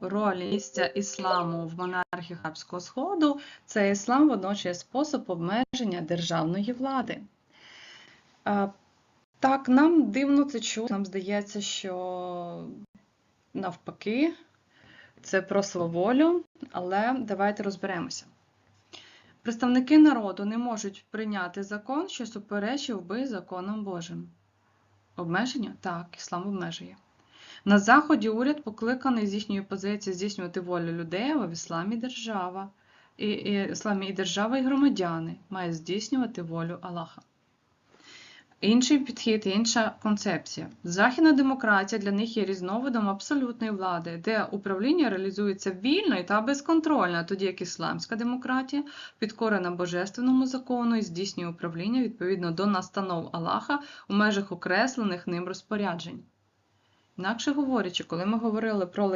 роль місця ісламу в монархії Арабського Сходу, це іслам водночас спосіб обмеження державної влади. Так, нам дивно це чути. Нам здається, що навпаки, це про сваволю, але давайте розберемося. Представники народу не можуть прийняти закон, що суперечив би законам Божим. Обмеження? Так, іслам обмежує. На Заході уряд покликаний з їхньої позиції здійснювати волю людей, а в ісламі держава. І, і ісламі і держава, і громадяни мають здійснювати волю Аллаха. Інший підхід, інша концепція. Західна демократія для них є різновидом абсолютної влади, де управління реалізується вільно та безконтрольно, тоді як ісламська демократія підкорена божественному закону і здійснює управління відповідно до настанов Аллаха у межах окреслених ним розпоряджень. Інакше говорячи, коли ми говорили про